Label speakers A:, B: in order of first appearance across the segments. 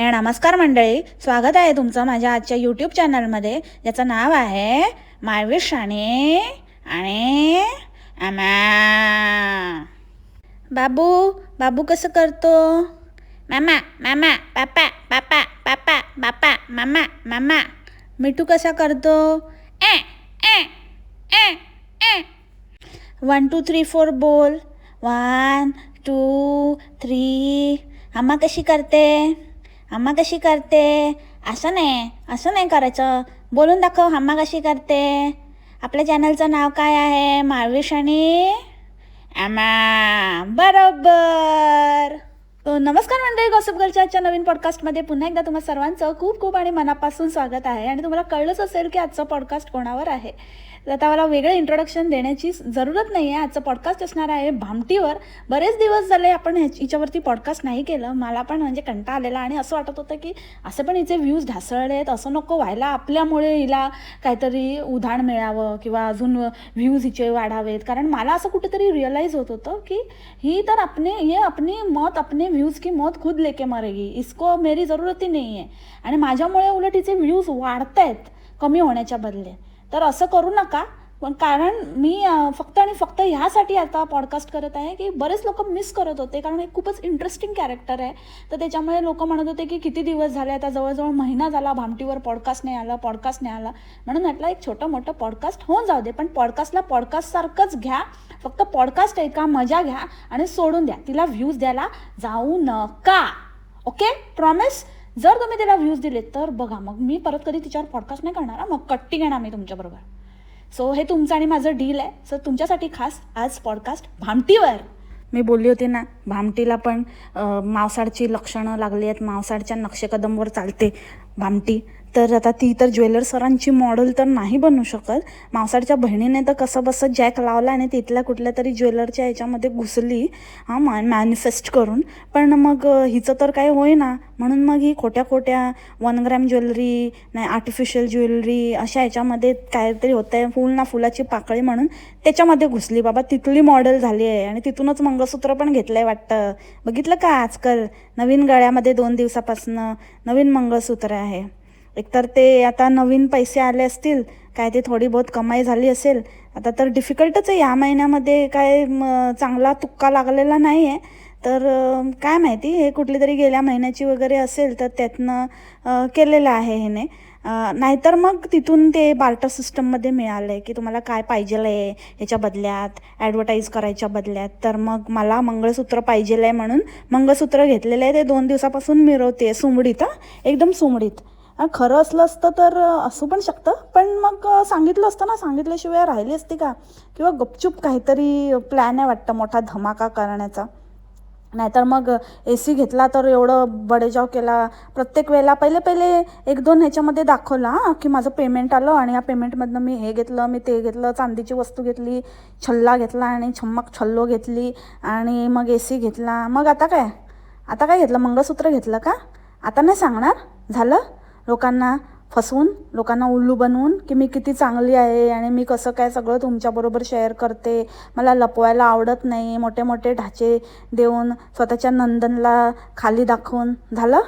A: हे नमस्कार मंडळी. स्वागत आहे तुमचं माझ्या आजच्या यूट्यूब चॅनलमध्ये ज्याचं नाव आहे मायवीर शाणे आणि आमा बाबू बाबू कसं करतो? मामा मामा पापा पापा पापा बापा मामा मामा. मिठू कसा करतो? ए ए ए ए. वन टू थ्री फोर बोल. वन टू थ्री अम्मा कशी करते? अम्मा कशी करते? असं नाही असं नाही करायचं. बोलून दाखव अम्मा कशी करते? आपल्या चॅनलचं नाव काय आहे? माळविश आणि अम्मा बरोबर. नमस्कार मंडळी गॉसिप गर्लच्या आजच्या नवीन पॉडकास्टमध्ये पुन्हा एकदा तुम्हा सर्वांचं खूप खूप आणि मनापासून स्वागत आहे. आणि तुम्हाला कळलंच असेल की आजचं पॉडकास्ट कोणावर आहे. तर आता मला वेगळं इंट्रोडक्शन देण्याची जरूरत नाही आहे आजचं पॉडकास्ट असणार आहे भामटीवर. बरेच दिवस झाले आपण ह्याच हिच्यावरती पॉडकास्ट नाही केलं. मला पण म्हणजे कंटा आलेला आणि असं वाटत होतं की असं पण हिचे व्ह्यूज ढासळले आहेत. असं नको व्हायला. आपल्यामुळे हिला काहीतरी उधाण मिळावं किंवा अजून व्ह्यूज हिचे वाढावेत. कारण मला असं कुठेतरी रिअलाईज होत होतं की ही तर आपने ये अपनी मौत अपने व्ह्यूज की मौत खुद लेके मरेगी. इसको मेरी जरूरत ही नाही आहे आणि माझ्यामुळे उलट हिचे व्ह्यूज वाढत आहेत कमी होण्याच्या बदले. तर असं करू नका. पण कारण मी फक्त आणि फक्त ह्यासाठी आता पॉडकास्ट करत आहे की बरेच लोक मिस करत होते कारण हे खूपच इंटरेस्टिंग कॅरेक्टर आहे. तर त्याच्यामुळे लोक म्हणत होते की किती दिवस झाले आता जवळजवळ महिना झाला भामटीवर पॉडकास्ट नाही आला पॉडकास्ट नाही आला. म्हणून म्हटलं एक छोटं मोठं पॉडकास्ट होऊन जाऊ दे पण पॉडकास्टला पॉडकास्टसारखंच घ्या. फक्त पॉडकास्ट ऐका मजा घ्या आणि सोडून द्या. तिला व्ह्यूज द्यायला जाऊ नका. ओके प्रॉमिस जर तुम्ही तिला व्ह्यूज दिले तर बघा मग मी परत कधी तिच्यावर पॉडकास्ट नाही करणार. मग कट्टी घेणार मी तुमच्याबरोबर सो हे तुमचं आणि माझं डील आहे. सो तुमच्यासाठी खास आज पॉडकास्ट भामटीवर. मी बोलली होती ना भामटीला पण अं, मावसाडची लक्षणं लागली आहेत. मावसाडच्या नक्षेकदमवर चालते भामटी. तर आता ती तर ज्वेलर सरांची मॉडेल तर नाही बनू शकत. मावसाडच्या बहिणीने तर कसं बसं जॅक लावला आणि तिथल्या कुठल्या तरी ज्वेलरच्या याच्यामध्ये घुसली हां मॅ मॅनिफेस्ट करून. पण मग हिचं तर काही होईना. म्हणून मग ही खोट्या खोट्या वन ग्रॅम ज्वेलरी नाही आर्टिफिशियल ज्वेलरी अशा याच्यामध्ये काहीतरी होतं आहे फुल ना फुलाची पाकळी म्हणून त्याच्यामध्ये घुसली. बाबा तिथली मॉडेल झाली आहे आणि तिथूनच मंगळसूत्र पण घेतलं आहे वाटतं. बघितलं का आजकाल? नवीन गळ्यामध्ये दोन दिवसापासनं नवीन मंगळसूत्र आहे. एकतर ते आता नवीन पैसे आले असतील काय ते थोडी बहुत कमाई झाली असेल आता तर डिफिकल्टच आहे. या महिन्यामध्ये काय म, चांगला तुक्का लागलेला नाही आहे तर काय माहिती हे कुठली तरी गेल्या महिन्याची वगैरे असेल तर त्यातनं केलेलं आहे ह्याने नाहीतर मग तिथून ते बार्टर सिस्टममध्ये मिळालं आहे की तुम्हाला काय पाहिजे आहे ह्याच्या बदल्यात ॲडव्हर्टाईज करायच्या बदल्यात. तर मग मला मंगळसूत्र पाहिजे आहे म्हणून मंगळसूत्र घेतलेलं आहे. ते दोन दिवसापासून मिरवते सुमडीत एकदम सुमडीत खरं असलं असतं तर असू पण शकतं. पण मग सांगितलं असतं ना सांगितल्याशिवाय राहिली असती का? किंवा गपचूप काहीतरी प्लॅन आहे वाटतं मोठा धमाका करण्याचा? नाहीतर मग ए सी घेतला तर एवढं बडेजाव केला. प्रत्येक वेळेला पहिले पहिले एक दोन ह्याच्यामध्ये दाखवला की माझं पेमेंट आलं आणि या पेमेंटमधनं मी हे घेतलं मी ते घेतलं चांदीची वस्तू घेतली छल्ला घेतला आणि छम्मक छल्लो घेतली आणि मग ए सी घेतला. मग आता काय? आता काय घेतलं? मंगळसूत्र घेतलं का? आता नाही सांगणार? झालं? लोकांना फसवून लोकांना उल्लू बनवून की मी किती चांगली आहे आणि मी कसं काय सगळं तुमच्याबरोबर शेअर करते मला लपवायला आवडत नाही मोठे मोठे ढाचे देऊन स्वतःच्या नंदनला खाली दाखवून. झालं?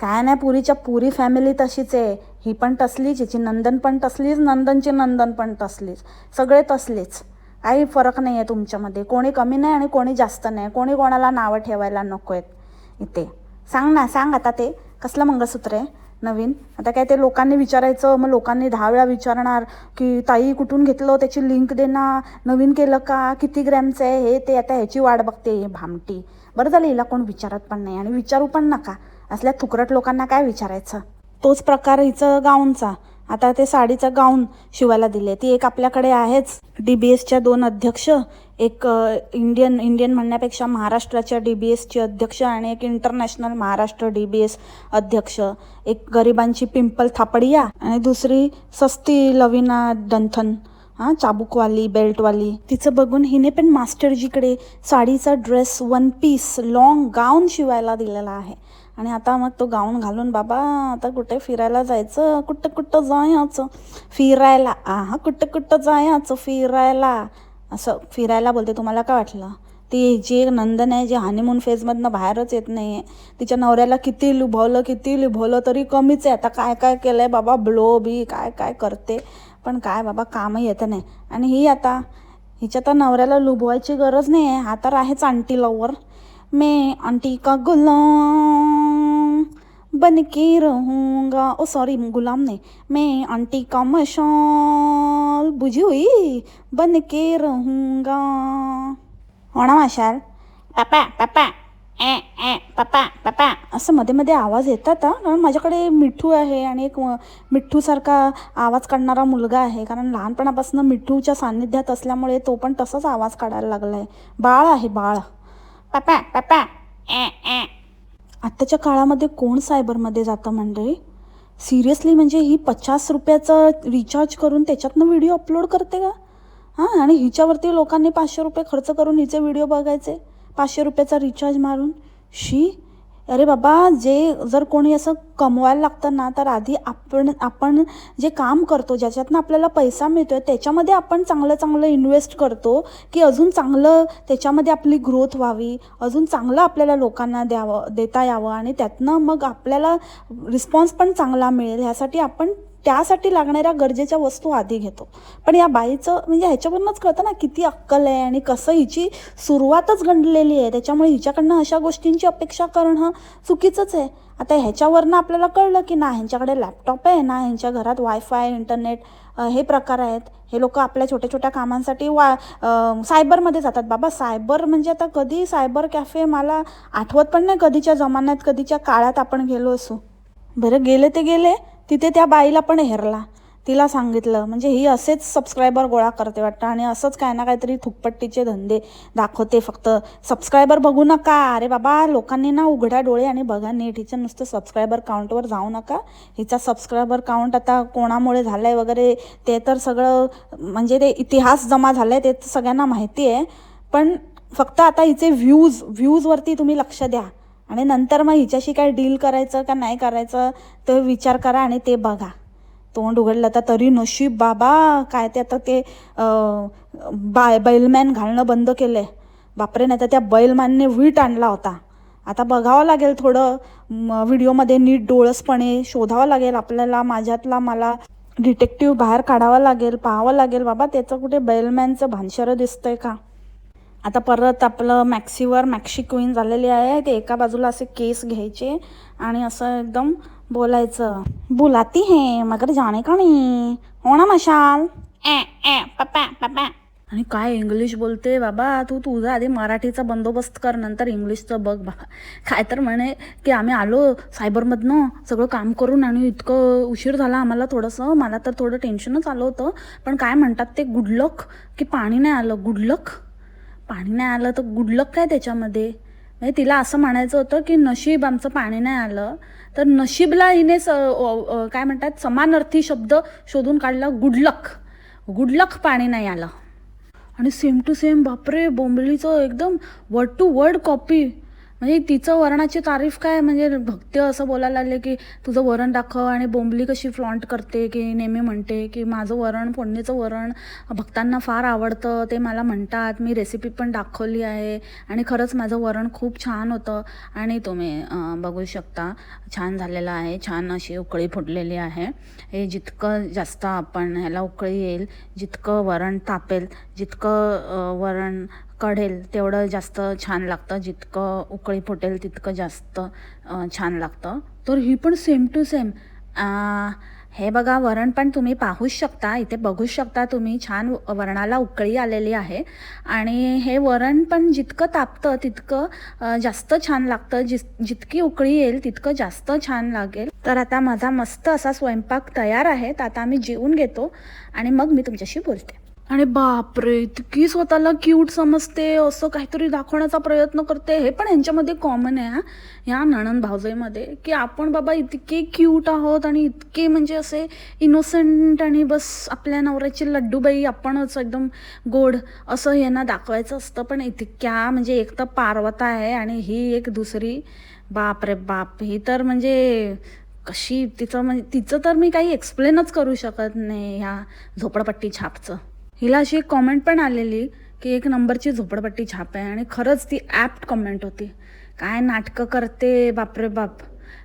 A: काय नाही पुरीच्या पुरी फॅमिली तशीच आहे. ही पण तसलीच हिची नंदन पण तसलीच नंदनची नंदन पण तसलीच. सगळे तसलेच. काही फरक नाही आहे तुमच्यामध्ये. कोणी कमी नाही आणि कोणी जास्त नाही. कोणी कोणाला नावं ठेवायला नको आहेत इथे. सांग ना सांग आता ते. कसलं मंगळसूत्र आहे? नवीन. आता काय ते लोकांनी विचारायचं मग लोकांनी दहा वेळा विचारणार की ताई कुठून घेतलं? त्याची लिंक दे ना नवीन केलं का? किती ग्रॅमचं आहे? हे ते आता ह्याची वाट बघते भामटी. बरं झालं हिला कोण विचारत पण नाही. आणि विचारू पण नका. असल्या थुकरट लोकांना काय विचारायचं? तोच प्रकार हिचं गाऊनचा. आता ते साडीचं गाऊन शिवायला दिले ती एक आपल्याकडे आहेच. डी बी एसच्या दोन अध्यक्ष एक इंडियन इंडियन म्हणण्यापेक्षा महाराष्ट्राच्या डी बी एसची अध्यक्ष आणि एक international Maharashtra D B S अध्यक्ष. एक गरिबांची पिंपल थापडिया आणि दुसरी सस्ती लविना डंथन हां चाबूकवाली बेल्टवाली. तिचं बघून हिने पण मास्टरजीकडे साडीचा dress one piece long gown शिवायला दिलेला आहे. आणि आता मग तो गाऊन घालून बाबा आता कुठे फिरायला जायचं? कुठं कुठं जायचं? फिरायला आ हा कुठं कुठं जायचं? फिरायला. असं फिरायला बोलते. तुम्हाला काय वाटलं? ती जी एक नंदन आहे जी हानीमून फेजमधनं बाहेरच येत नाही आहे तिच्या नवऱ्याला किती लुभवलं किती लुभवलं तरी कमीच आहे. आता काय काय केलं आहे बाबा ब्लो बी काय काय करते? पण काय बाबा कामही येतं नाही. आणि ही आता हिच्या तर नवऱ्याला लुभवायची गरज नाही आहे हा तर आहेच आंटी लवर मैं आंटी का गुलाम बन के रहूँगा। ओ सॉरी गुलाम नहीं। मैं आंटी का मशाल बुझी हुई? बन के रहूँगा। हो ना माशाल? पापा पापा। ए ए पापा पापा। असं मध्ये मध्ये आवाज येतात कारण माझ्याकडे मिठू आहे आणि एक अं, मिठ्ठूसारखा आवाज काढणारा मुलगा आहे. कारण लहानपणापासून मिठूच्या सान्निध्यात असल्यामुळे तो पण तसाच आवाज काढायला लागला आहे बाळ आहे बाळ. पापा पापा आत्ताच्या काळामध्ये कोण सायबरमध्ये जातं मंडळी? सिरियसली म्हणजे ही पचास रुपयाचं रिचार्ज करून त्याच्यातनं व्हिडिओ अपलोड करते का? हां आणि हिच्यावरती लोकांनी पाचशे रुपये खर्च करून हिचे व्हिडिओ बघायचे पाचशे रुपयाचा रिचार्ज मारून. शी अरे बाबा जे जर कोणी असं कमवायला लागतं ना तर आधी आपण आपण जे काम करतो ज्याच्यातनं आपल्याला पैसा मिळतो आहे त्याच्यामध्ये आपण चांगलं चांगलं इन्व्हेस्ट करतो की अजून चांगलं त्याच्यामध्ये आपली ग्रोथ व्हावी अजून चांगलं आपल्याला लोकांना द्यावं देता यावं आणि त्यातनं मग आपल्याला रिस्पॉन्स पण चांगला मिळेल ह्यासाठी आपण त्यासाठी लागणाऱ्या गरजेच्या वस्तू आधी घेतो. पण या बाईचं म्हणजे ह्याच्यावरूनच कळतं ना किती अक्कल आहे आणि कसं हिची सुरुवातच गंडलेली आहे. त्याच्यामुळे हिच्याकडनं अशा गोष्टींची अपेक्षा करणं चुकीचंच आहे. आता ह्याच्यावरनं आपल्याला कळलं की ना ह्यांच्याकडे लॅपटॉप आहे ना ह्यांच्या घरात वायफाय इंटरनेट हे प्रकार आहेत. हे लोक आपल्या छोट्या छोट्या कामांसाठी वा सायबरमध्ये जातात. बाबा सायबर म्हणजे आता कधी सायबर कॅफे मला आठवत पण नाही कधीच्या जमान्यात कधीच्या काळात आपण गेलो असू. बरं गेले ते गेले. तिथे त्या बाईला पण हेरला. तिला सांगितलं म्हणजे ही असेच सबस्क्रायबर गोळा करते वाटतं आणि असंच काय ना काहीतरी थुकपट्टीचे धंदे दाखवते फक्त. सबस्क्रायबर बघू नका. अरे बाबा लोकांनी ना उघड्या डोळे आणि बघा नीट. हिचं नुसतं सबस्क्रायबर काउंटवर जाऊ नका. हिचा सबस्क्रायबर काउंट आता कोणामुळे झालं आहे वगैरे ते तर सगळं म्हणजे ते इतिहास जमा झालं आहे ते तर सगळ्यांना माहिती आहे पण फक्त आता हिचे व्ह्यूज व्ह्यूजवरती तुम्ही लक्ष द्या. आणि नंतर मग हिच्याशी काय डील करायचं का नाही करायचं तर विचार करा आणि ते बघा. तोंड उघडलं तर तरी नशीब बाबा काय ते आता ते बाय बैलमॅन घालणं बंद केलं आहे बापरे नाही तर त्या बैलमॅनने वीट आणला होता. आता बघावं लागेल थोडं. व्हिडिओमध्ये नीट डोळसपणे शोधावं लागेल आपल्याला माझ्यातला मला डिटेक्टिव्ह बाहेर काढावं लागेल पाहावं लागेल. बाबा त्याचं कुठे बैलमॅनचं भानशरं दिसतंय का? आता परत आपलं मॅक्सीवर मॅक्सी क्वीन झालेली आहे. ते एका बाजूला असे केस घ्यायचे आणि असं एकदम बोलायचं. बुलाती है मगर जाणे का नाही? हो ना मशाल? ए ए पप्पा पप्पा. आणि काय इंग्लिश बोलते बाबा? तू तुझा आधी मराठीचा बंदोबस्त कर नंतर इंग्लिशचं बघ बाबा काय तर म्हणे की आम्ही आलो सायबरमधनं सगळं काम करून आणि इतकं उशीर झाला आम्हाला थोडंसं. मला तर थोडं टेन्शनच आलं होतं. पण काय म्हणतात ते? गुडलक की पाणी नाही आलं. गुडलक पाणी नाही आलं तर गुडलक काय त्याच्यामध्ये? म्हणजे तिला असं म्हणायचं होतं की नशीब आमचं पाणी नाही आलं तर नशीबला हिने स काय म्हणतात समानार्थी शब्द शोधून काढला गुडलक गुडलक पाणी नाही आलं. आणि सेम टू सेम बापरे बोंबलीचं एकदम वर्ड टू वर्ड कॉपी म्हणजे तिचं वरणाची तारीफ काय? म्हणजे भक्ती असं बोलायला लागले की तुझं वरण दाखव आणि बोंबली कशी फ्लॉन्ट करते की नेहमी म्हणते की माझं वरण फोडणीचं वरण भक्तांना फार आवडतं ते मला म्हणतात. मी रेसिपी पण दाखवली आहे आणि खरंच माझं वरण खूप छान होतं. आणि तुम्ही बघू शकता छान झालेलं आहे. छान अशी उकळी फुटलेली आहे. हे जितकं जास्त आपण ह्याला उकळी येईल जितकं वरण तापेल जितकं वरण कढेल तेवढं जास्त छान लागतं. जितकं उकळी फुटेल तितकं जास्त छान लागतं. तर ही पण सेम टू सेम हे बघा वरण पण तुम्ही पाहूच शकता. इथे बघूच शकता तुम्ही छान वरणाला उकळी आलेली आहे. आणि हे वरण पण जितकं तापतं तितकं जास्त छान लागतं. जिस जितकी उकळी येईल तितकं जास्त छान लागेल. तर आता माझा मस्त असा स्वयंपाक तयार आहे. तर आता आम्ही जेवून घेतो आणि मग मी तुमच्याशी बोलते. आणि बापरे इतकी स्वतःला क्यूट समजते असं काहीतरी दाखवण्याचा प्रयत्न करते हे पण यांच्यामध्ये कॉमन आहे ह्या नणंद भावजाईमध्ये की आपण बाबा इतके क्यूट आहोत आणि इतके म्हणजे असे इनोसेंट आणि बस आपल्या नवऱ्याची लड्डूबाई आपणच एकदम गोड असं यांना दाखवायचं असतं. पण इतक्या म्हणजे एक तर पार्वता आहे आणि ही एक दुसरी बाप रे बाप ही तर म्हणजे कशी तिचं म्हणजे तिचं तर मी काही एक्सप्लेनच करू शकत नाही ह्या झोपडपट्टी छापचं. हिला अशी एक कॉमेंट पण आलेली की एक नंबरची झोपडपट्टी छाप आहे आणि खरंच ती ॲप्ट कमेंट होती. काय नाटकं करते बापरे बाप.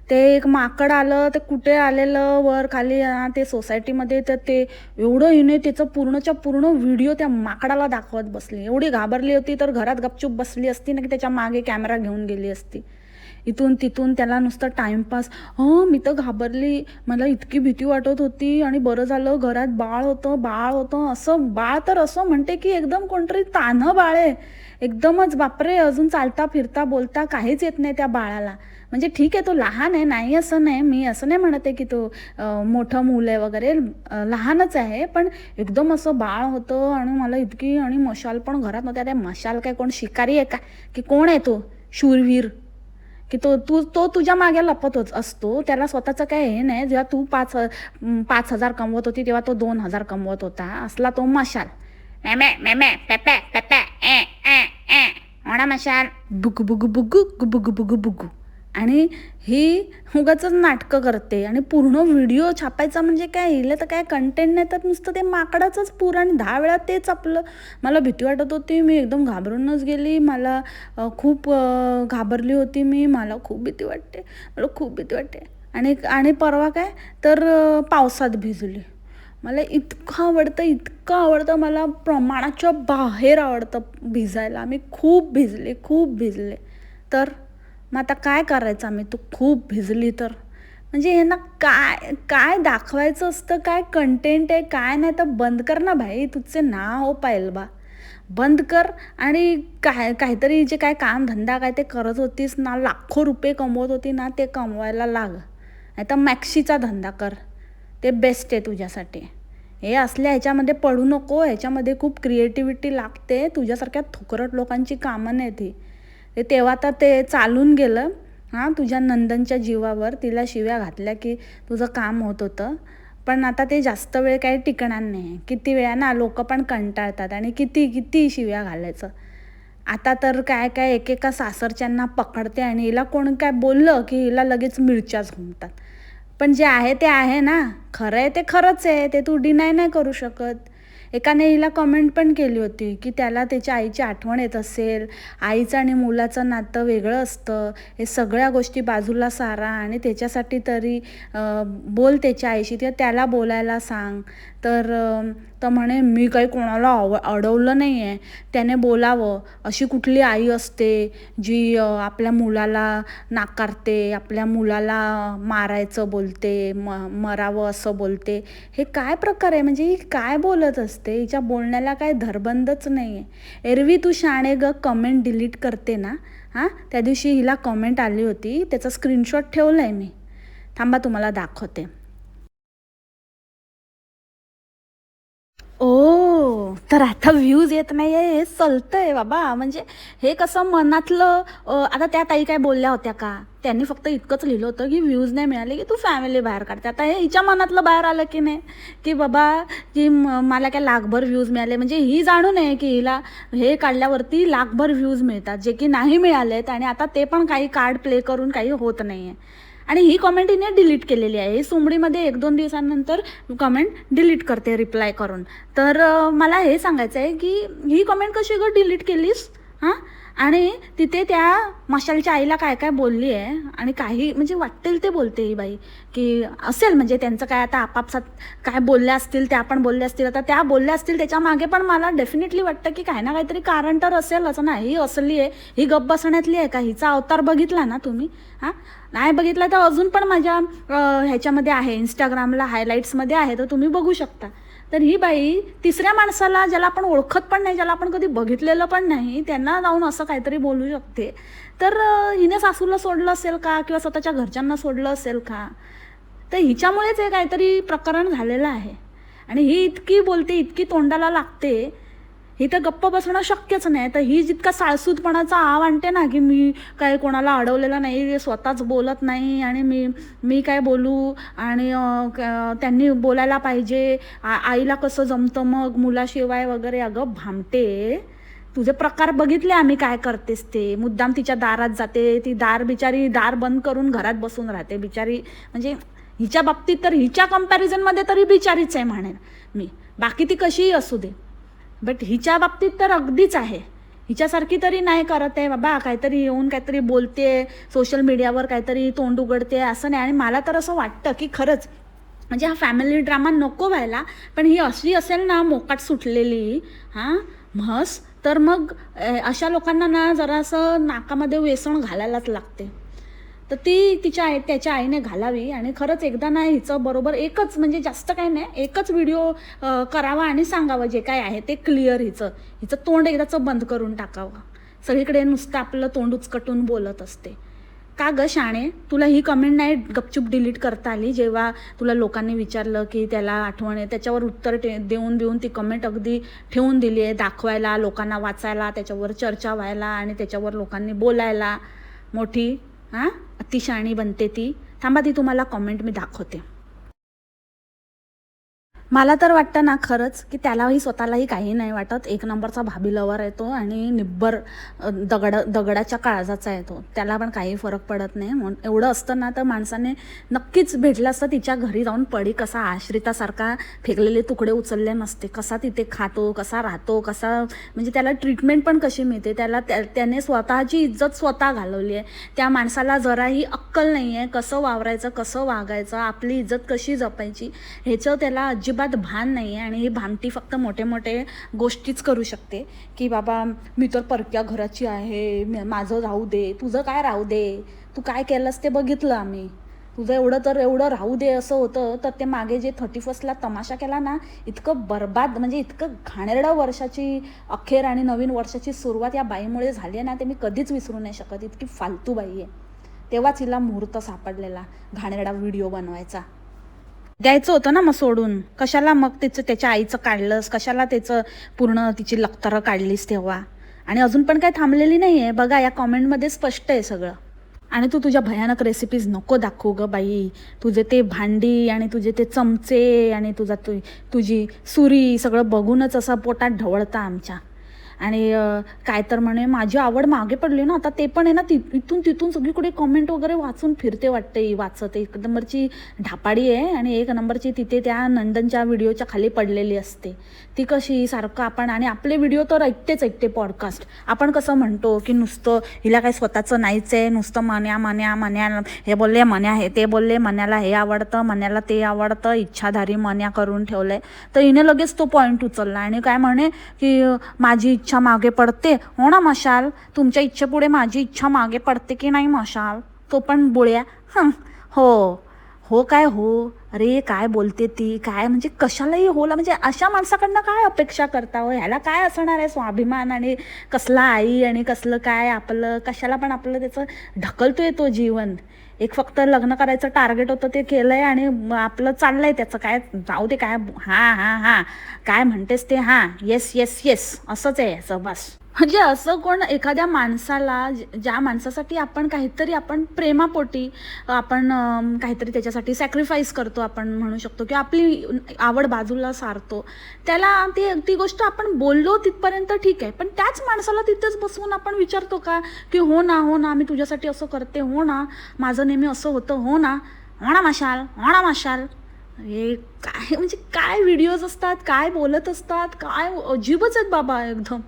A: ते एक माकड आलं ते कुठे आलेलं वर खाली ते सोसायटीमध्ये तर ते एवढं हिने त्याचं पूर्णच्या पूर्ण व्हिडिओ त्या माकडाला दाखवत बसली. एवढी घाबरली होती तर घरात गपचूप बसली असती ना की त्याच्यामागे कॅमेरा घेऊन गेली असती. इथून तिथून त्याला नुसतं टाइमपास हो मी तर घाबरली. मला इतकी भीती वाटत होती आणि बरं झालं घरात बाळ होतं बाळ होतं. असं बाळ तर असं म्हणते की एकदम कोणतरी तानं बाळ आहे. एकदमच बापरे अजून चालता फिरता बोलता काहीच येत नाही त्या बाळाला. म्हणजे ठीक आहे तो लहान आहे नाही असं नाही. मी असं नाही म्हणत आहे की तो मोठं मूल आहे वगैरे. लहानच आहे. पण एकदम असं बाळ होतं आणि मला इतकी आणि मशाल पण घरात नव्हत्या. त्या मशाल काय? कोण शिकारी आहे का? की कोण आहे तो? शूरवीर. की तो तू तो तुझ्या मागे लपतच असतो. त्याला स्वतःचं काय हे नाही. जेव्हा तू पाच पाच हजार कमवत होती तेव्हा तो दोन हजार कमवत होता. असला तो मशाल. मेमे मेमे पेपे पेपे ए ए ए. म्हणा मशाल. बुगु बुगु बुगु बुगु बुगु बुगु. आणि ही उगाच नाटकं करते आणि पूर्ण व्हिडिओ छापायचा म्हणजे काय? हिला तर काय कंटेंट नाही तर नुसतं ते माकडाचंच पूर आणि दहा वेळा तेच आपलं. मला भीती वाटत होती मी एकदम घाबरूनच गेली. मला खूप घाबरली होती मी. मला खूप भीती वाटते. मला खूप भीती वाटते. आणि आणि परवा काय? तर पावसात भिजली. मला इतकं आवडतं इतकं आवडतं. मला प्रमाणाच्या बाहेर आवडतं भिजायला. मी खूप भिजले खूप भिजले. तर मग आता काय करायचं आम्ही? तू खूप भिजली तर. म्हणजे यांना काय काय दाखवायचं असतं? काय कंटेंट आहे? काय नाही? तर बंद कर ना भाई. तुझचे ना हो पाहिल बा. बंद कर आणि काय काहीतरी जे काय काम धंदा काय ते करत होतीस ना लाखो रुपये कमवत होती ना ते कमवायला लाग. नाही तर मॅक्सीचा धंदा कर. ते बेस्ट आहे तुझ्यासाठी. हे असल्या ह्याच्यामध्ये पडू नको. ह्याच्यामध्ये खूप क्रिएटिव्हिटी लागते. तुझ्यासारख्या थुकरट लोकांची कामं नाही ती ते तेव्हा तर ते चालून गेलं. हां तुझ्या नंदनच्या जीवावर तिला शिव्या घातल्या की तुझं काम होत होतं. पण आता ते जास्त वेळ काही टिकणार नाही. किती वेळा ना लोक पण कंटाळतात आणि किती किती शिव्या घालायचं. आता तर काय काय एकेका सासरच्यांना पकडते आणि हिला कोण काय बोललं की हिला लगेच मिरच्याच घुमतात. पण जे आहे ते आहे ना. खरं आहे ते खरंच आहे. ते तू डिनाय नाही करू शकत. एकाने हिला कमेंट पण केली होती की त्याला त्याच्या आईची आठवण येत असेल आईचं आणि मुलाचं नातं वेगळं असतं हे सगळ्या गोष्टी बाजूला सारा आणि त्याच्यासाठी तरी बोल त्याच्या आईशी किंवा त्याला बोलायला सांग. तर तर म्हणे मी काही कोणाला अव अडवलं नाही आहे त्याने बोलावं. अशी कुठली आई असते जी आपल्या मुलाला नाकारते आपल्या मुलाला मारायचं बोलते म मरावं असं बोलते. हे काय प्रकार आहे? म्हणजे ही काय बोलत असते? हिच्या बोलण्याला काय धरबंदच नाही आहे एरवी तू शाणे ग कमेंट डिलीट करते ना. हां? त्या दिवशी हिला कमेंट आली होती. त्याचा स्क्रीनशॉट ठेवला आहे मी. थांबा तुम्हाला दाखवते. ओ तर आता व्ह्यूज येत नाही आहे हे चलतंय बाबा. म्हणजे हे कसं मनातलं आता त्या ताई काय बोलल्या होत्या का? त्यांनी फक्त इतकंच लिहिलं होतं की व्ह्यूज नाही मिळाले की तू फॅमिली बाहेर काढते आता हे हिच्या मनातलं बाहेर आलं की नाही? की बाबा की मला काय लाखभर व्ह्यूज मिळाले? म्हणजे ही जाणू नये की हिला हे काढल्यावरती लाखभर व्ह्यूज मिळतात जे की नाही मिळालेत आणि आता ते पण काही कार्ड प्ले करून काही होत नाही आहे आणि ही कमेंट हिने डिलीट केलेली आहे. सुमडीमध्ये एक दोन दिवसांनंतर कमेंट डिलीट करते रिप्लाय करून. तर मला हे सांगायचं आहे की ही कमेंट कशी गं? डिलीट केलीस? हां? आणि तिथे त्या मशालच्या आईला काय काय बोलली आहे आणि काही म्हणजे वाटेल ते बोलते ही बाई की असेल म्हणजे त्यांचं काय आता आपापसात काय बोलल्या असतील त्या पण बोलल्या असतील आता त्या बोलल्या असतील त्याच्यामागे पण मला डेफिनेटली वाटतं की काही ना काहीतरी कारण तर असेल असं नाही ही असली आहे ही गप्प बसण्यातली आहे का हिचा अवतार बघितला ना तुम्ही? हां? नाही बघितला तर अजून पण माझ्या ह्याच्यामध्ये आहे इंस्टाग्रामला हायलाईट्समध्ये आहे तर तुम्ही बघू शकता. तर ही बाई तिसऱ्या माणसाला ज्याला आपण ओळखत पण नाही ज्याला आपण कधी बघितलेलं पण नाही त्यांना जाऊन असं काहीतरी बोलू शकते. तर हिने सासूला सोडलं असेल का? किंवा स्वतःच्या घरच्यांना सोडलं असेल का? तर हिच्यामुळेच हे काहीतरी प्रकरण झालेलं आहे. आणि ही इतकी बोलते इतकी तोंडाला लागते ही तर गप्प बसणं शक्यच नाही. तर ही जितका साळसूतपणाचा आव आणते ना की मी काय कोणाला अडवलेला नाही स्वतःच बोलत नाही आणि मी मी काय बोलू? आणि त्यांनी बोलायला पाहिजे. आईला कसं जमतं मग? मुलाशिवाय वगैरे. अगं भामटे तुझे प्रकार बघितले आम्ही काय करतेस ते. मुद्दाम तिच्या दारात जाते. ती दार बिचारी दार बंद करून घरात बसून राहते. बिचारी म्हणजे हिच्या बाबतीत तर हिच्या कम्पॅरिझनमध्ये तरी बिचारीच आहे म्हणेन मी. बाकी ती कशीही असू दे. बट हिच्या बाबतीत तर अगदीच आहे. हिच्यासारखी तरी नाही करत आहे बाबा काहीतरी येऊन काहीतरी बोलते सोशल मीडियावर काहीतरी तोंड उघडते असं नाही. आणि मला तर असं वाटतं की खरंच म्हणजे हा फॅमिली ड्रामा नको व्हायला पण ही अशी असेल ना मोकाट सुटलेली हां म्हस तर मग अशा लोकांना ना जरासं नाकामध्ये वेसण घालायलाच लागते. तर ती तिच्या आई त्याच्या आईने घालावी आणि खरंच एकदा ना हिचं बरोबर एकच म्हणजे जास्त काही नाही एकच व्हिडिओ करावा आणि सांगावं जे काय आहे ते क्लिअर हिचं. हिचं तोंड एकदाचं बंद करून टाकावं. सगळीकडे नुसतं आपलं तोंड उचकटून बोलत असते. का ग शाणे? तुला ही कमेंट नाही गपचूप डिलीट करता आली? जेव्हा तुला लोकांनी विचारलं की त्याला आठवण आहे त्याच्यावर उत्तर टे देऊन देऊन ती कमेंट अगदी ठेवून दिली आहे दाखवायला लोकांना वाचायला त्याच्यावर चर्चा व्हायला आणि त्याच्यावर लोकांनी बोलायला. मोठी हां? अतिशाणी बनते ती. थांबा ती तुम्हाला कॉमेंट मी दाखवते. मला तर वाटतं ना खरंच की त्यालाही स्वतःलाही काही नाही वाटत. एक नंबरचा भाभी लवर येतो आणि निब्बर दगड दगडाच्या काळजाचा येतो. त्याला पण काही फरक पडत नाही. म्हणून एवढं असतं ना तर माणसाने नक्कीच भेटलं असतं तिच्या घरी जाऊन पडी. कसा आश्रितासारखा फेकलेले तुकडे उचलले नसते. कसा तिथे खातो कसा राहतो कसा म्हणजे त्याला ट्रीटमेंट पण कशी मिळते? त्याला त्या त्याने स्वतःची इज्जत स्वतः घालवली आहे. त्या माणसाला जराही अक्कल नाही आहे कसं वावरायचं कसं वागायचं आपली इज्जत कशी जपायची? ह्याचं त्याला अजिबात भान नाही आहे आणि ही भामटी फक्त मोठे मोठे गोष्टीच करू शकते. की बाबा मी तर परक्या घराची आहे माझं राहू दे तुझं काय राहू दे? तू काय केलंस ते बघितलं आम्ही. तुझं एवढं तर एवढं राहू दे असं होतं तर ते मागे जे थर्टी फर्स्टला तमाशा केला ना इतकं बरबाद म्हणजे इतकं घाणेरडं वर्षाची अखेर आणि नवीन वर्षाची सुरुवात या बाईमुळे झाली आहे ना ते मी कधीच विसरू नाही शकत. इतकी फालतू बाई आहे. तेव्हाच हिला मुहूर्त सापडलेला घाणेरडा व्हिडिओ बनवायचा. द्यायचं होतं ना मग सोडून. कशाला मग तिचं त्याच्या आईचं काढलंस? कशाला त्याचं पूर्ण तिची लक्तरं काढलीस तेव्हा? आणि अजून पण काय थांबलेली नाही आहे बघा या कॉमेंटमध्ये स्पष्ट आहे सगळं. आणि तू तुझ्या भयानक रेसिपीज नको दाखवू ग बाई. तुझे ते भांडी आणि तुझे ते चमचे आणि तुझा तु तुझी सुरी सगळं बघूनच असं पोटात ढवळतं आमच्या. आणि काय तर म्हणे माझी आवड मागे पडली ना आता ते पण आहे ना ति इथून तिथून सगळीकडे कमेंट वगैरे वाचून फिरते वाटते वाचत. एक नंबरची ढापाडी आहे आणि एक नंबरची तिथे त्या नंदनच्या व्हिडिओच्या खाली पडलेली असते. ती कशी सारखं आपण आणि आपले व्हिडिओ तर ऐकतेच ऐकते पॉडकास्ट आपण कसं म्हणतो की नुसतं हिला काही स्वतःचं नाहीच आहे नुसतं मन्या मन्या मन्या हे बोलले मन्या हे ते बोलले मन्याला हे आवडतं मन्याला ते आवडतं इच्छाधारी मन्या करून ठेवलं आहे तर हिने लगेच तो पॉईंट उचलला आणि काय म्हणे की माझी इच्छा मागे पडते. हो ना मशाल. तुमच्या इच्छेपुढे माझी इच्छा मागे पडते की नाही मशाल? तो पण बुळ्या. हां. हो. हो काय हो? अरे काय बोलते ती? काय म्हणजे कशालाही होला म्हणजे अशा माणसाकडनं काय अपेक्षा करता हो? ह्याला काय असणार आहे स्वाभिमान आणि कसला आई आणि कसलं काय आपलं कशाला पण आपलं त्याचं ढकलतोय तो जीवन. एक फक्त लग्न करायचं टार्गेट होतं ते केलंय आणि आपलं आपलं चाललंय त्याचं. काय जाऊ दे काय हां हां हां. काय म्हणतेस ते हां. येस येस येस असंच आहे याचं बस. म्हणजे असं कोण एखाद्या माणसाला ज- ज्या माणसासाठी आपण काहीतरी आपण प्रेमापोटी आपण काहीतरी त्याच्यासाठी सॅक्रिफाईस करतो आपण म्हणू शकतो किंवा आपली आवड बाजूला सारतो त्याला ती ती गोष्ट आपण बोललो तिथपर्यंत ठीक आहे. पण त्याच माणसाला तिथेच बसवून आपण विचारतो का की हो ना हो ना मी तुझ्यासाठी असं करते हो ना माझं नेहमी असं होतं हो ना हो ना मशाल हो ना मशाल. हे काय म्हणजे काय व्हिडिओज असतात काय बोलत असतात काय अजीबच आहेत बाबा एकदम.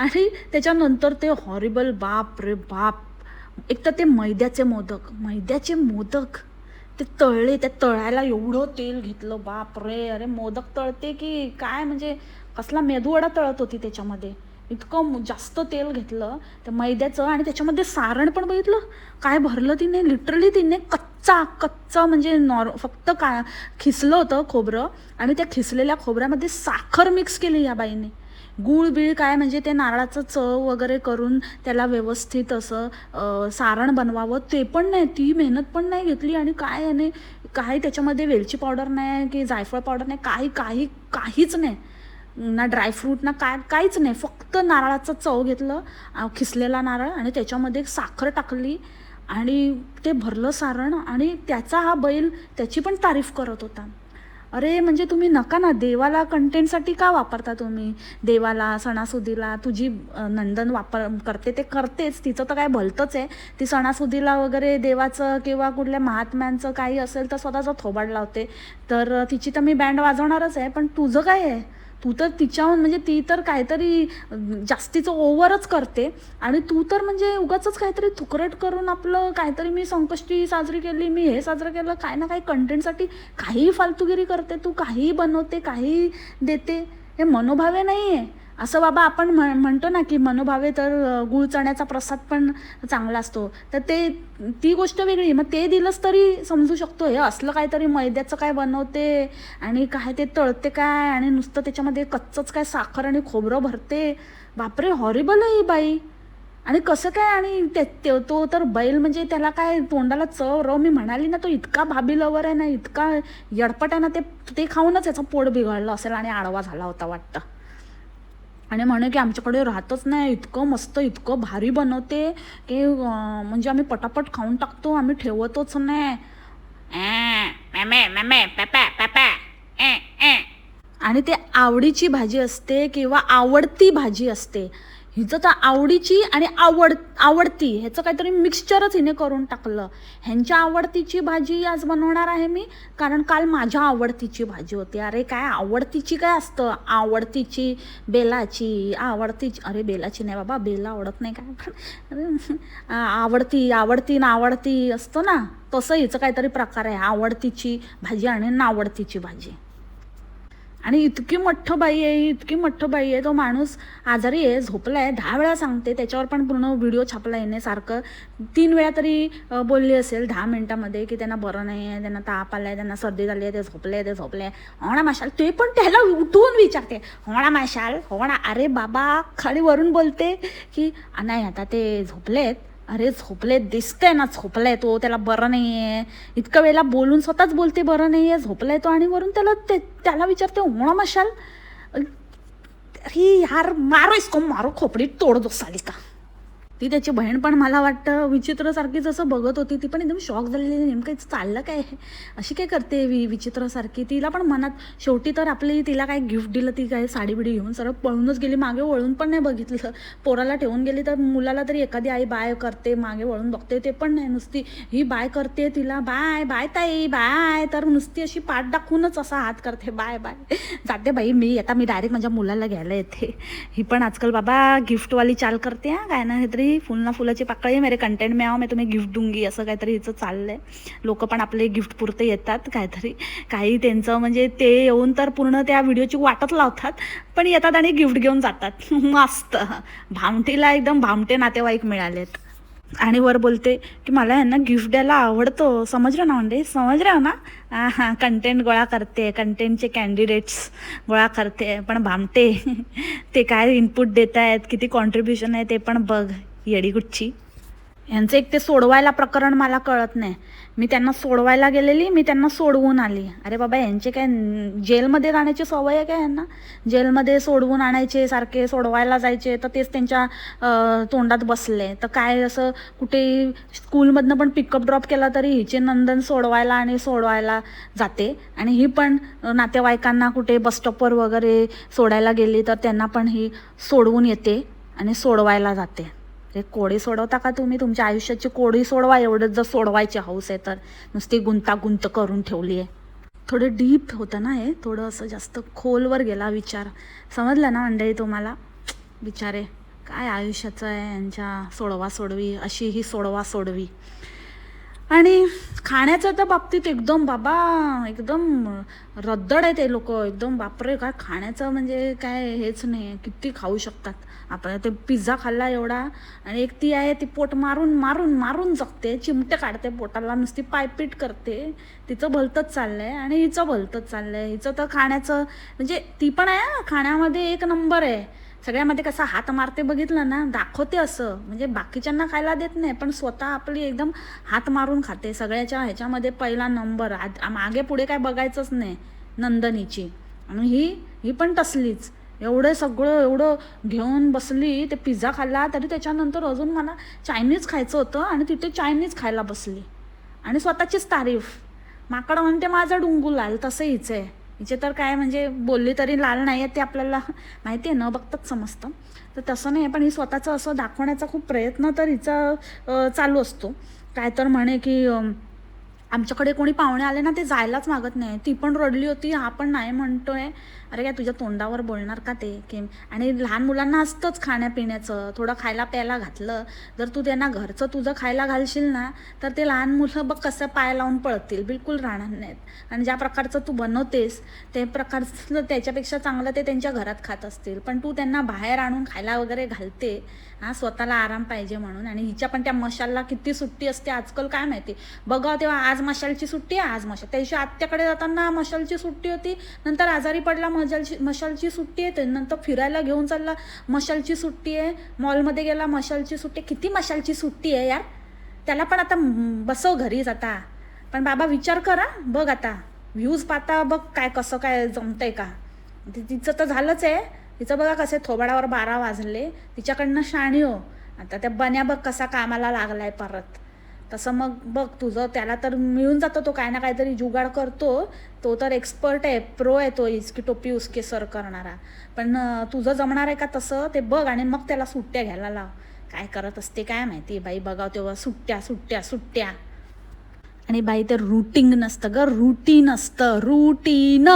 A: आणि त्याच्यानंतर ते हॉरिबल बाप रे बाप. एक तर ते मैद्याचे मोदक मैद्याचे मोदक. ते तळले त्या तळायला एवढं तेल घेतलं बाप रे. अरे मोदक तळते की काय? म्हणजे कसला मेदूवडा तळत होती त्याच्यामध्ये. इतकं जास्त तेल घेतलं. त्या मैद्याचं आणि त्याच्यामध्ये सारण पण बघितलं? काय भरलं तिने? लिटरली तिने कच्चा कच्चा म्हणजे नॉर फक्त का खिसलं होतं खोबरं. आणि त्या खिसलेल्या खोबऱ्यामध्ये साखर मिक्स केली या बाईने. गूळ बीळ काय म्हणजे ते नारळाचं चव वगैरे करून त्याला व्यवस्थित असं सारण बनवावं ते पण नाही ती मेहनत पण नाही घेतली आणि काय याने काही त्याच्यामध्ये वेलची पावडर नाही की जायफळ पावडर नाही काही काही काहीच नाही. ना ड्रायफ्रूट ना काय काहीच नाही. फक्त नारळाचं चव घेतलं खिसलेला नारळ आणि त्याच्यामध्ये साखर टाकली आणि ते भरलं सारण आणि त्याचा हा बैल त्याची पण तारीफ करत होता. अरे म्हणजे तुम्ही नका ना देवाला कंटेंटसाठी का वापरता तुम्ही? देवाला सणासुदीला तुझी नंदन वापर करते ते करतेच. तिचं तर काय भलतंच आहे. ती सणासुदीला वगैरे देवाचं किंवा कुठल्या महात्म्यांचं काही असेल तर स्वतःचा थोबाड लावते. तर तिची तर मी बँड वाजवणारच आहे पण तुझं काय आहे?
B: तू तर तिच्याहून म्हणजे ती तर काहीतरी जास्तीचं ओव्हरच करते. आणि तू तर म्हणजे उगाच काहीतरी थुकरट करून आपलं काहीतरी मी संकष्टी साजरी केली मी हे साजरं केलं काय ना काही कंटेंटसाठी काहीही फालतूगिरी करते तू काहीही बनवते काहीही देते. हे मनोभावे नाही आहे असं बाबा आपण म्हण म्हणतो ना की मनोभावे तर गुळ चण्याचा प्रसाद पण चांगला असतो. तर ते ती गोष्ट वेगळी. मग ते दिलंच तरी समजू शकतो. हे असलं काहीतरी मैद्याचं काय बनवते आणि काय ते तळते काय आणि नुसतं त्याच्यामध्ये कच्चंच काय साखर आणि खोबरं भरते. बापरे हॉरिबल आहे बाई. आणि कसं काय आणि ते तो तर बैल म्हणजे त्याला काय तोंडाला चव रव मी म्हणाली ना तो इतका भाबी लवर आहे ना इतका यडपट आहे ना ते ते खाऊनच याचं पोट बिघडलं असेल आणि आडवा झाला होता वाटतं. आणि म्हणे की आमच्याकडे राहतच नाही इतकं मस्त इतकं भारी बनवते की म्हणजे आम्ही पटापट खाऊन टाकतो आम्ही ठेवतच नाही. आणि ते आवडीची भाजी असते किंवा आवडती भाजी असते हिचं तर आवडीची आणि आवड आवडती ह्याचं काहीतरी मिक्सचरच हिने करून टाकलं. ह्यांच्या आवडतीची भाजी आज बनवणार आहे मी कारण काल माझ्या आवडतीची भाजी होती. अरे काय आवडतीची काय असतं? आवडतीची बेलाची आवडतीची अरे बेलाची नाही बाबा बेला आवडत नाही काय अरे, आवडती आवडती ना आवडती असतं ना तसं हिचं काहीतरी प्रकार आहे. आवडतीची भाजी आणि नावडतीची भाजी. आणि इतकी मठ्ठ बाई आहे इतकी मठ्ठ बाई आहे तो माणूस आजारी आहे झोपला आहे दहा वेळा सांगते त्याच्यावर पण पूर्ण व्हिडिओ छापला येणे सारखं. तीन वेळा तरी बोलली असेल दहा मिनिटामध्ये की त्यांना बरं नाही आहे त्यांना ताप आला आहे त्यांना सर्दी झाली आहे ते झोपले ते झोपले. होणा माशाल ते पण त्याला उठवून विचारते. होणा माशाल होणा अरे बाबा खाली वरून बोलते की नाही आता ते झोपलेत. अरे झोपले दिसतंय ना झोपलाय तो त्याला बरं नाही आहे इतकं वेळेला बोलून स्वतःच बोलते बरं नाही आहे झोपलाय तो. आणि वरून त्याला ते त्याला विचारते ओणा मशाल? अरे यार मारो इसको मारो खोपडी तोड दो साली का? ती त्याची बहीण पण मला वाटतं विचित्रसारखी जसं बघत होती. ती पण एकदम शॉक झालेली नेमकं चाललं काय आहे? अशी काय करते वि विचित्रसारखी? तिला पण मनात शेवटी तर आपली तिला काय गिफ्ट दिलं ती काय साडी बिडी घेऊन सरळ पळूनच गेली. मागे वळून पण नाही बघितलं. पोराला ठेवून गेली तर मुलाला तरी एखादी आई बाय करते. मागे वळून बघते ते पण नाही. नुसती ही बाय करते तिला. बाय बाय ताई बाय. तर नुसती अशी पाठ दाखवूनच असा हात करते. Bye bye. जाते बाई मी. आता मी डायरेक्ट माझ्या मुलाला घ्यायला येते. ही पण आजकाल बाबा गिफ्टवाली चाल करते हा. काय ना तरी. काहीतरी फुलना फुलाची पाकळी मेरे कंटेंट में मी तुम्ही गिफ्ट दूंगी असं काहीतरी हिचं चाललंय. लोक पण आपले गिफ्ट पुरते येतात काहीतरी. काही त्यांचं म्हणजे ते येऊन तर पूर्ण त्या व्हिडिओची वाटच लावतात पण येतात आणि गिफ्ट घेऊन जातात. मस्त. भामटीला एकदम भामटे नातेवाईक मिळालेत. आणि वर बोलते की मला यांना गिफ्ट द्यायला आवडतो. समज ना म्हणजे? समज ना? हां कंटेंट गोळा करते. कंटेंटचे कॅन्डिडेट्स गोळा करते. पण भामटे ते काय इनपुट देत आहेत किती कॉन्ट्रीब्युशन आहे ते पण बघ. येडीगुच्ची. यांचं एक ते सोडवायला प्रकरण मला कळत नाही. मी त्यांना सोडवायला गेलेली मी त्यांना सोडवून आली. अरे बाबा यांचे काय जेलमध्ये जाण्याची सवय आहे काय यांना? जेलमध्ये सोडवून आणायचे सारखे सोडवायला जायचे तर तेच त्यांच्या तोंडात बसले. तर काय असं कुठे स्कूलमधनं पण पिकअप ड्रॉप केला तरी हिचे नंदन सोडवायला आणि सोडवायला जाते. आणि ही पण नातेवाईकांना कुठे बसस्टॉपवर वगैरे सोडायला गेली तर त्यांना पण ही सोडवून येते आणि सोडवायला जाते. अरे कोडी सोडवता का तुम्ही? तुमच्या आयुष्याची कोडी सोडवा एवढंच जर सोडवायची हौस आहे तर. नुसती गुंतागुंत करून ठेवली आहे. थोडं डीप होतं ना हे? थोडं असं जास्त खोलवर गेला विचार. समजलं ना मंडळी तुम्हाला? बिचारे काय आयुष्याचं आहे यांच्या सोडवा सोडवी अशी ही सोडवा सोडवी. आणि खाण्याच्या तर बाबतीत एकदम बाबा एकदम रद्दड आहे ते लोक. एकदम बापरे काय खाण्याचं म्हणजे काय हेच नाही किती खाऊ शकतात. आपण ते पिझ्झा खाल्ला एवढा. आणि एक ती आहे ती पोट मारून मारून मारून जगते. चिमटे काढते पोटाला नुसती पायपीट करते. तिचं भलतंच चाललं आहे आणि हिचं भलतंच चाललं आहे हिचं तर खाण्याचं म्हणजे ती पण आहे खाण्यामध्ये एक नंबर आहे. सगळ्यामध्ये कसा हात मारते बघितलं ना दाखवते असं. म्हणजे बाकीच्यांना खायला देत नाही पण स्वतः आपली एकदम हात मारून खाते. सगळ्याच्या ह्याच्यामध्ये पहिला नंबर. आद- मागे पुढे काय बघायचंच नाही नंदनीची. आणि ही ही पण तसलीच. एवढं सगळं एवढं घेऊन बसली ते पिझ्झा खाल्ला तरी त्याच्यानंतर अजून मला चायनीज खायचं होतं आणि तिथे चायनीज खायला बसली. आणि स्वतःचीच तारीफ. माकड म्हणते माझा डुंगू लाल तसं हिचं आहे. हिचे तर काय म्हणजे बोलली तरी लाल नाही आहे ते आपल्याला माहिती आहे न बघताच समजतं तर तसं नाही पण ही स्वतःचं असं दाखवण्याचा खूप प्रयत्न तर हिचा चालू असतो. काय तर म्हणे की आमच्याकडे कोणी पाहुणे आले ना ते जायलाच मागत नाही. ती पण रडली होती हा पण नाही म्हणतोय. अरे काय तुझ्या तोंडावर बोलणार का ते? की आणि लहान मुलांना असतंच खाण्यापिण्याचं. थोडं खायला प्यायला घातलं. जर तू त्यांना घरचं तुझं खायला घालशील ना तर ते लहान मुलं बघ कसं पाय लावून पळतील. बिलकुल राहणार नाहीत. आणि ज्या प्रकारचं तू बनवतेस ते प्रकारचं त्याच्यापेक्षा चांगलं ते त्यांच्या घरात खात असतील. पण तू त्यांना बाहेर आणून खायला वगैरे घालते हां स्वतःला आराम पाहिजे म्हणून. आणि हिच्या पण त्या मशालला किती सुट्टी असते आजकाल काय माहिती? बघा तेव्हा आज मशालची सुट्टी आहे आज मशाल. त्या दिवशी आत्याकडे जाताना मशालची सुट्टी होती नंतर आजारी पडला मशालची मशालची सुट्टी आहे नंतर फिरायला घेऊन चालला मशालची सुट्टी आहे मॉलमध्ये गेला मशालची सुट्टी किती मशालची सुट्टी आहे यार. त्याला पण आता बसव घरीच आता. पण बाबा विचार करा बघ आता. व्ह्यूज पाहता बघ काय कसं काय जमतंय का. तिचं तर झालंच आहे. तिचं बघा कसे थोबाडावर बारा वाजले. तिच्याकडनं शाणी हो. आता त्या बन्या बघ कसा कामाला लागलाय परत. तसं मग बघ तुझं त्याला तर मिळून जातं तो काय ना काहीतरी जुगाड करतो. तो तर एक्सपर्ट आहे प्रो आहे तो इसकी टोपी उसके सर करणारा. पण तुझं जमणार आहे का तसं ते बघ आणि मग त्याला सुट्ट्या घ्यायला लाव. काय करत असते काय माहिती? बाई बघाव तेव्हा सुट्ट्या सुट्ट्या सुट्ट्या. आणि बाई ते रुटीन नसतं ग रुटीन असतं रुटीन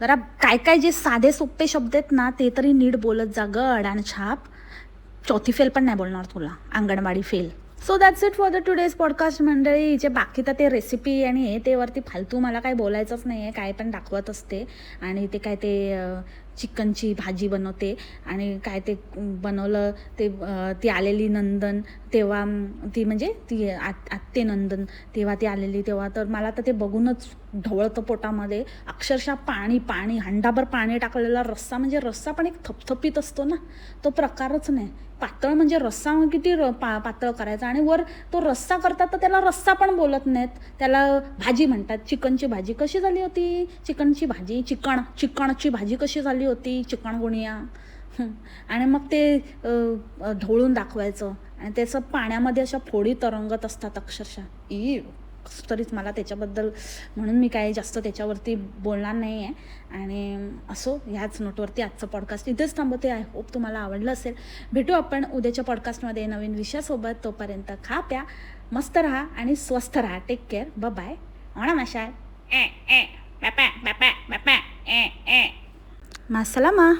B: जरा काय काय जे साधे सोपे शब्द आहेत ना ते तरी नीट बोलत जा गड आणि छाप चौथी फेल पण नाही बोलणार तुला anganwadi fail so that's it for the today's podcast मंडळी. जे बाकी तर ते रेसिपी आणि हे ते वरती फालतू मला काही बोलायचंच नाही आहे काय पण दाखवत असते. आणि ते काय ते चिकनची भाजी बनवते. आणि काय ते बनवलं ते ती आलेली नंदन तेव्हा ती म्हणजे ती आत आत्ते नंदन तेव्हा ती आलेली तेव्हा तर मला तर ते बघूनच ढवळतं पोटामध्ये. अक्षरशः पाणी पाणी हंडाभर पाणी टाकलेला रस्सा. म्हणजे रस्सा पण एक थपथपीत असतो ना. तो प्रकारच नाही. पातळ म्हणजे रस्सा किती र पा पातळ करायचा आणि वर तो रस्सा करतात तर त्याला रस्सा पण बोलत नाहीत. त्याला भाजी म्हणतात. चिकनची भाजी कशी झाली होती? चिकनची भाजी चिकण चिकणची भाजी कशी झाली होती? Chikungunya. आणि मग ते अ, ढवळून दाखवायचं. आणि त्याचं पाण्यामध्ये अशा फोडी तरंगत असतात अक्षरशः. ई तरीच मला त्याच्याबद्दल म्हणून मी काही जास्त त्याच्यावरती बोलणार नाही आहे आणि असो ह्याच नोटवरती आजचं पॉडकास्ट इथेच थांबवते. आय होप तुम्हाला आवडलं असेल. भेटू आपण उद्याच्या पॉडकास्टमध्ये नवीन विषयासोबत. तोपर्यंत खा प्या मस्त राहा आणि स्वस्थ राहा. टेक केअर ब बाय म्हणा मशाल
A: Eh, eh, papa, papa, papa, eh, eh.
B: मासलामा